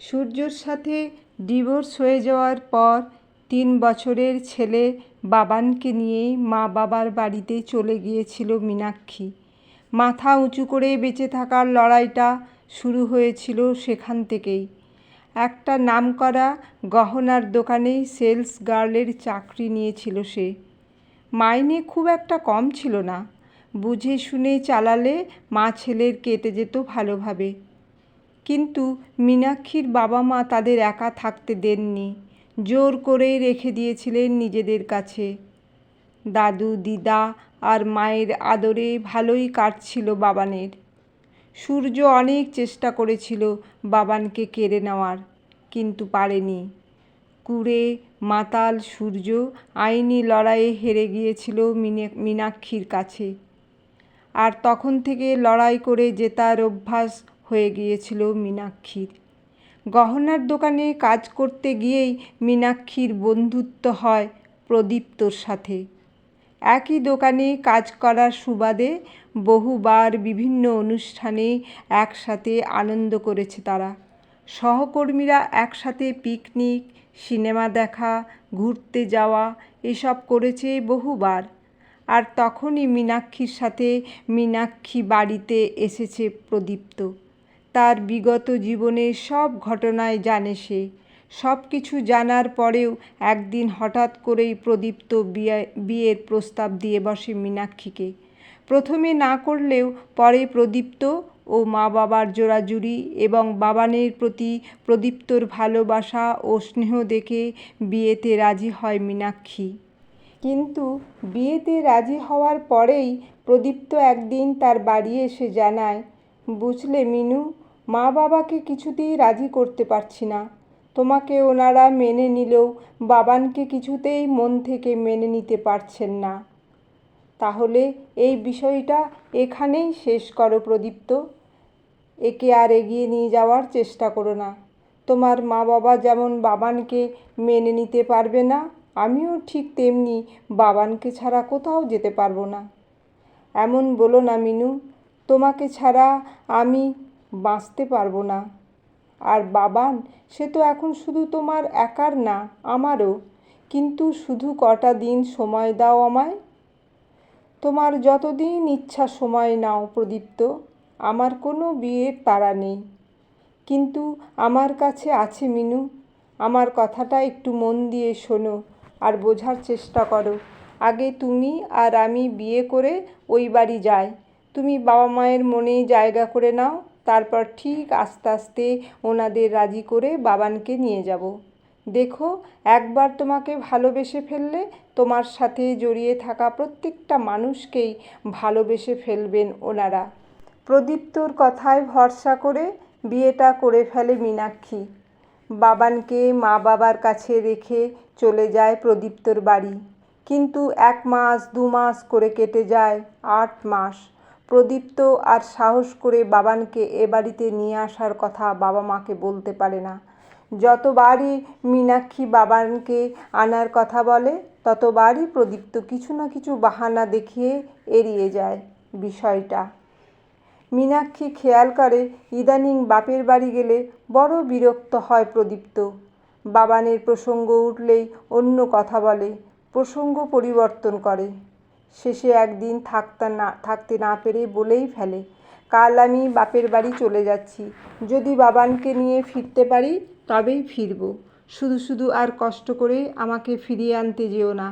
সূর্যর সাথে ডিভোর্স হয়ে যাওয়ার পর তিন বছরের ছেলে বাবানকে নিয়ে মা বাবার বাড়িতে চলে গিয়েছিল মীনাক্ষী। মাথা উঁচু করে বেঁচে থাকার লড়াইটা শুরু হয়েছিল সেখান থেকেই। একটা নামকরা গহনার দোকানে সেলস গার্লের চাকরি নিয়েছিল সে। মাইনে খুব একটা কম ছিল না। বুঝে শুনে চালালে মা ছেলের কেটে যেত ভালোভাবে। কিন্তু মীনাক্ষীর বাবা মা তাদের একা থাকতে দেননি। জোর করেই রেখে দিয়েছিলেন নিজেদের কাছে। দাদু, দিদা আর মায়ের আদরে ভালোই কাটছিল বাবানের। সূর্য অনেক চেষ্টা করেছিল বাবানকে কেড়ে নেওয়ার, কিন্তু পারেনি। কুড়ে, মাতাল সূর্য আইনি লড়াইয়ে হেরে গিয়েছিল মীনাক্ষীর কাছে। আর তখন থেকে লড়াই করে জেতার অভ্যাস হয়ে গিয়েছিল মীনাক্ষীর। গহনার দোকানে কাজ করতে গিয়েই মীনাক্ষীর বন্ধুত্ব হয় প্রদীপ্তর সাথে। একই দোকানে কাজ করার সুবাদে বহুবার বিভিন্ন অনুষ্ঠানে একসাথে আনন্দ করেছে তারা। সহকর্মীরা একসাথে পিকনিক, সিনেমা দেখা, ঘুরতে যাওয়া এসব করেছে বহুবার। আর তখনই মীনাক্ষীর সাথে মীনাক্ষী বাড়িতে এসেছে প্রদীপ্ত। তার বিগত জীবনের সব ঘটনায় জানে সে। সব কিছু জানার পরেও একদিন হঠাৎ করেই প্রদীপ্ত বিয়ে, বিয়ের প্রস্তাব দিয়ে বসে মীনাক্ষীকে। প্রথমে না করলেও পরে প্রদীপ্ত ও মা বাবার জোড়াজুড়ি এবং বাবানের প্রতি প্রদীপ্তর ভালোবাসা ও স্নেহ দেখে বিয়েতে রাজি হয় মীনাক্ষী। কিন্তু বিয়েতে রাজি হওয়ার পরেই প্রদীপ্ত একদিন তার বাড়ি এসে জানায়, বুঝলে মিনু মা বাবাকে কিছুতেই রাজি করতে পারছি না। তোমাকে ওনারা মেনে নিলেও বাবানকে কিছুতেই মন থেকে মেনে নিতে পারছেন না। তাহলে এই বিষয়টা এখানেই শেষ করো প্রদীপ্ত। একে আর এগিয়ে নিয়ে যাওয়ার চেষ্টা করো না। তোমার মা বাবা যেমন বাবানকে মেনে নিতে পারবে না, আমিও ঠিক তেমনি বাবানকে ছাড়া কোথাও যেতে পারব না। এমন বলো না মিনু, তোমাকে ছাড়া আমি বাঁচতে পারব না। আর বাবান, সে তো এখন শুধু তোমার একার না, আমারও। কিন্তু শুধু কটা দিন সময় দাও আমায়। তোমার যতদিন ইচ্ছা সময় নাও প্রদীপ্ত, আমার কোনো বিয়ের তাড়া নেই। কিন্তু আমার কাছে আছে মিনু, আমার কথাটা একটু মন দিয়ে শোনো আর বোঝার চেষ্টা করো। আগে তুমি আর আমি বিয়ে করে ওই বাড়ি যাই। তুমি বাবা মায়ের মনে জায়গা করে নাও তারপর ঠিক আস্তে আস্তে ওনাদের রাজি করে বাবানকে নিয়ে যাব। দেখো, একবার তোমাকে ভালোবেসে ফেললে তোমার সাথে জড়িয়ে থাকা প্রত্যেকটা মানুষকেই ভালোবেসে ফেলবেন ওনারা। প্রদীপ্তর কথায় ভরসা করে বিয়েটা করে ফেলে মীনাক্ষী। বাবানকে মা বাবার কাছে রেখে চলে যায় প্রদীপ্তর বাড়ি। কিন্তু এক মাস, দু মাস করে কেটে যায়, আট মাস। প্রদীপ্ত আর সাহস করে বাবানকে এ বাড়িতে নিয়ে আসার কথা বাবা মাকে বলতে পারে না। যতবারই মীনাক্ষী বাবানকে আনার কথা বলে, ততবারই প্রদীপ্ত কিছু না কিছু বাহানা দেখিয়ে এড়িয়ে যায় বিষয়টা। মীনাক্ষী খেয়াল করে, ইদানিং বাপের বাড়ি গেলে বড় বিরক্ত হয় প্রদীপ্ত। বাবানের প্রসঙ্গ উঠলেই অন্য কথা বলে, প্রসঙ্গ পরিবর্তন করে। শেষে একদিন থাকতে না থাকতে না পেরে বলেই ফেলে, কাল আমি বাপের বাড়ি চলে যাচ্ছি, যদি বাবানকে নিয়ে ফিরতে পারি তবেই ফিরব, শুধু শুধু আর কষ্ট করে আমাকে ফিরিয়ে আনতে যেও না,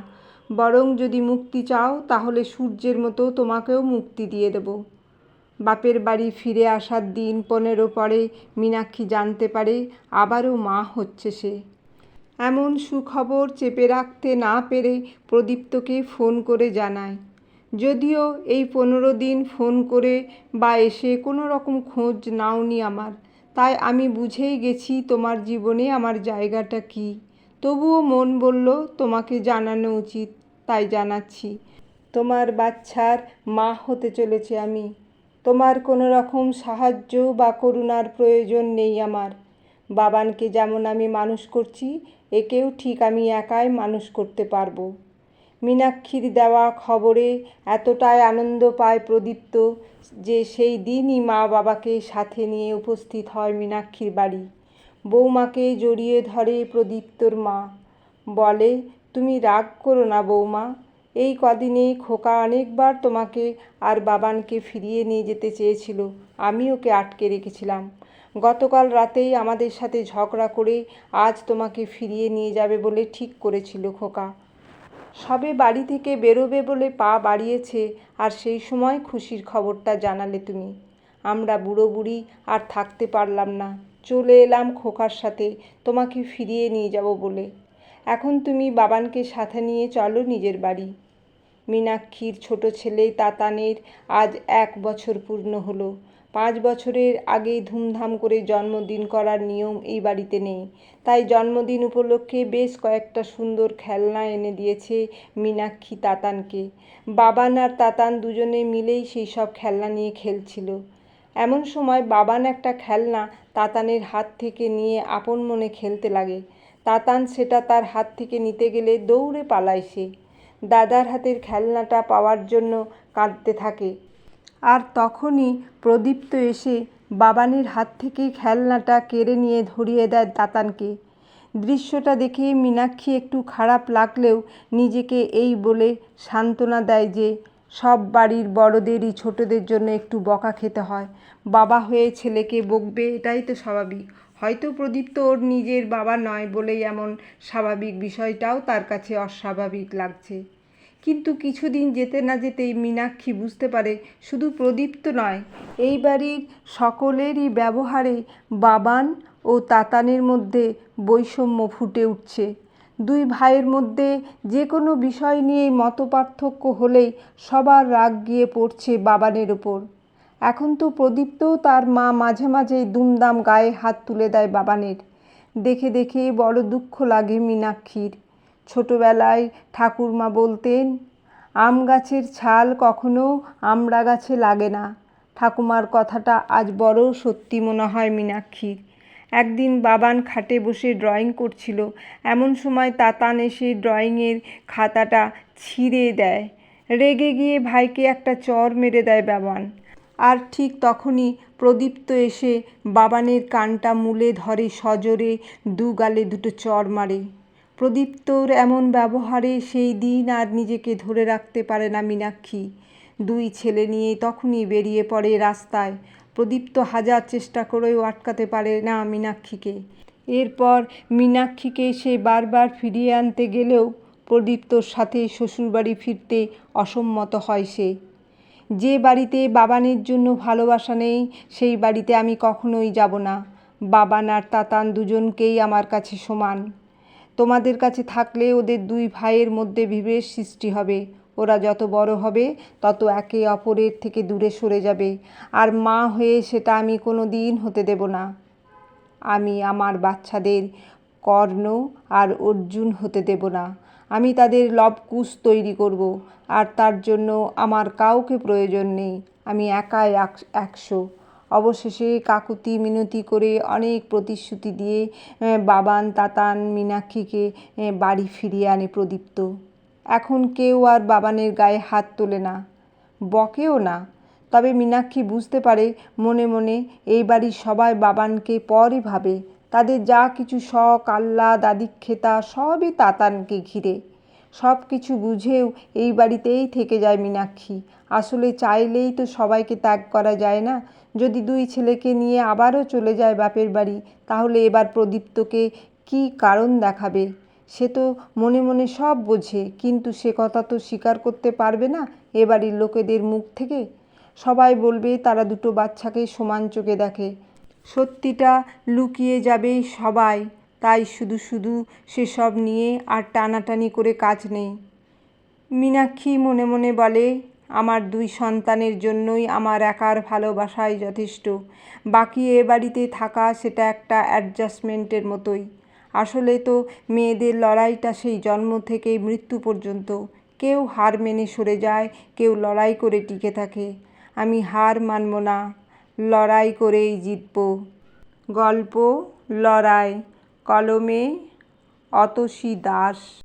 বরং যদি মুক্তি চাও তাহলে সূর্যের মতো তোমাকেও মুক্তি দিয়ে দেব। বাপের বাড়ি ফিরে আসার দিন পনেরো পরে মীনাক্ষী জানতে পারে আবারও মা হচ্ছে সে। এমন সুখবর চেপে রাখতে না পেরে প্রদীপ্তকে ফোন করে জানায়। যদিও এই পনেরো দিন ফোন করে বা এসে কোনো রকম খোঁজ নাওনি আমার। তাই আমি বুঝেই গেছি তোমার জীবনে আমার জায়গাটা কী। তবুও মন বলল, তোমাকে জানানো উচিত, তাই জানাচ্ছি। তোমার বাচ্চার মা হতে চলেছে আমি। তোমার কোনো রকম সাহায্য বা করুণার প্রয়োজন নেই আমার। বাবানকে যেমন আমি মানুষ করছি, একেও ঠিক আমি একাই মানুষ করতে পারব। মীনাক্ষীর দেওয়া খবরে এতটাই আনন্দ পায় প্রদীপ্ত যে সেই দিনই মা বাবাকে সাথে নিয়ে উপস্থিত হয় মীনাক্ষীর বাড়ি। বৌমাকে জড়িয়ে ধরে প্রদীপ্তর মা। বলে, তুমি রাগ করো না বৌমা এই কদিনে খোকা অনেকবার তোমাকে আর বাবানকে ফিরিয়ে নিয়ে যেতে চেয়েছিল। আমি ওকে আটকে রেখেছিলাম। গতকাল রাতেই আমাদের সাথে ঝগড়া করে আজ তোমাকে ফিরিয়ে নিয়ে যাবে বলে ঠিক করেছিল খোকা। সবে বাড়ি থেকে বেরোবে বলে পা বাড়িয়েছে আর সেই সময় খুশির খবরটা জানালে তুমি। আমরা বুড়ো বুড়ি আর থাকতে পারলাম না। চলে এলাম খোকার সাথে তোমাকে ফিরিয়ে নিয়ে যাব বলে। এখন তুমি বাবানকে সাথে নিয়ে চলো নিজের বাড়ি। মীনাক্ষীর ছোট ছেলে তাতানের আজ এক বছর পূর্ণ হলো। পাঁচ বছরের আগেই ধুমধাম করে জন্মদিন করার নিয়ম এই বাড়িতে নেই। তাই জন্মদিন উপলক্ষে বেশ কয়েকটা সুন্দর খেলনা এনে দিয়েছে মীনাক্ষী তাতানকে। বাবান আর তাতান দুজনে মিলেই সেই সব খেলনা নিয়ে খেলছিল। এমন সময় বাবান একটা খেলনা তাতানের হাত থেকে নিয়ে আপন মনে খেলতে লাগে। তাতান সেটা তার হাত থেকে নিতে গেলে দৌড়ে পালায় সে। দাদার হাতের খেলনাটা পাওয়ার জন্য কাঁদতে থাকে। আর তখনই প্রদীপ্ত এসে বাবানের হাত থেকে খেলনাটা কেড়ে নিয়ে ধরিয়ে দেয় তাতানকে। দৃশ্যটা দেখে মীনাক্ষী একটু খারাপ লাগলেও নিজেকে এই বলে সান্ত্বনা দেয় যে সব বাড়ির বড়দেরই ছোটদের জন্য একটু বকা খেতে হয়। বাবা হয়ে ছেলেকে বকবে, এটাই তো স্বাভাবিক। হয়তো প্রদীপ্ত ওর নিজের বাবা নয় বলেই এমন স্বাভাবিক বিষয়টাও তার কাছে অস্বাভাবিক লাগছে। কিন্তু কিছুদিন যেতে না যেতেই মীনাক্ষী বুঝতে পারে শুধু প্রদীপ্ত নয়, এই বাড়ির সকলেরই ব্যবহারে বাবান ও তাতানের মধ্যে বৈষম্য ফুটে উঠছে। দুই ভাইয়ের মধ্যে যে কোনো বিষয় নিয়েই মতপার্থক্য হলেই সবার রাগ গিয়ে পড়ছে বাবানের ওপর এখন তো প্রদীপ্তও তার মা মাঝে মাঝেই দুমদাম গায়ে হাত তুলে দেয় বাবানের। দেখে দেখে বড় দুঃখ লাগে মীনাক্ষীর। ছোটবেলায় ঠাকুরমা বলতেন, আম গাছের ছাল কখনো আমড়া গাছে লাগে না। ঠাকুমার কথাটা আজ বড় সত্যি মনে হয় মীনাক্ষীর। একদিন বাবান খাটে বসে ড্রয়িং করছিল। এমন সময় তাতান এসে ড্রয়িংয়ের খাতাটা ছিঁড়ে দেয়। রেগে গিয়ে ভাইকে একটা চর মেরে দেয় বাবান। আর ঠিক তখনই প্রদীপ্ত এসে বাবানের কানটা মুলে ধরে সজোরে দু গালে দুটো চর মারে। প্রদীপ্তর এমন ব্যবহারে সেই দিন আর নিজেকে ধরে রাখতে পারে না মীনাক্ষী। দুই ছেলে নিয়ে তখনই বেরিয়ে পড়ে রাস্তায়। প্রদীপ্ত হাজার চেষ্টা করেও আটকাতে পারে না মীনাক্ষীকে। এরপর মীনাক্ষীকে সে বারবার ফিরিয়ে আনতে গেলেও প্রদীপ্তর সাথে শ্বশুরবাড়ি ফিরতে অসম্মত হয় সে। যে বাড়িতে বাবানের জন্য ভালোবাসা নেই, সেই বাড়িতে আমি কখনোই যাব না। বাবান আর তাতান দুজনকেই আমার কাছে সমান। তোমাদের কাছে থাকলে ওদের দুই ভাইয়ের মধ্যে বিভেদ সৃষ্টি হবে। ওরা যত বড় হবে, তত একে অপরের থেকে দূরে সরে যাবে। আর মা হয়ে সেটা আমি কোনো দিন হতে দেব না। আমি আমার বাচ্চাদের কর্ণ আর অর্জুন হতে দেব না। আমি তাদের লবকুশ তৈরি করব, আর তার জন্য আমার কাউকে প্রয়োজন নেই। আমি একাই একশো। অবশেষে কাকুতি মিনতি করে অনেক প্রতিশ্রুতি দিয়ে বাবান, তাতান, মীনাক্ষীকে বাড়ি ফিরিয়ে আনে প্রদীপ্ত। এখন কেউ আর বাবানের গায়ে হাত তোলে না, বকেও না। তবে মীনাক্ষী বুঝতে পারে, মনে মনে এই বাড়ির সবাই বাবানকে পরই ভাবে। তাদের যা কিছু শখ, আহ্লাদ, আদিক্ষেতা, সবই তাতানকে ঘিরে। সব কিছু বুঝেও এই বাড়িতেই থেকে যায় মীনাক্ষী। আসলে চাইলেই তো সবাইকে ত্যাগ করা যায় না। যদি দুই ছেলেকে নিয়ে আবারও চলে যায় বাপের বাড়ি, তাহলে এবার প্রদীপ্তকে কি কারণ দেখাবে? সে তো মনে মনে সব বোঝে, কিন্তু সে কথা তো স্বীকার করতে পারবে না এ বাড়ির লোকেদের মুখ থেকে। সবাই বলবে তারা দুটো বাচ্চাকে সমান চোখে দেখে। সত্যিটা লুকিয়ে যাবে সবাই, তাই শুধু শুধু সেসব নিয়ে আর টানাটানি করে কাজ নেই। মীনাক্ষী মনে মনে বলে, আমার দুই সন্তানের জন্যই আমার একার ভালোবাসাই যথেষ্ট। বাকি এ বাড়িতে থাকা সেটা একটা অ্যাডজাস্টমেন্টের মতোই। আসলে তো মেয়েদের লড়াইটা সেই জন্ম থেকে মৃত্যু পর্যন্ত। কেউ হার মেনে সরে যায়, কেউ লড়াই করে টিকে থাকে। আমি হার মানব না, লড়াই করেই জিতব। গল্প, লড়াই, কলমে, অতসী দাস।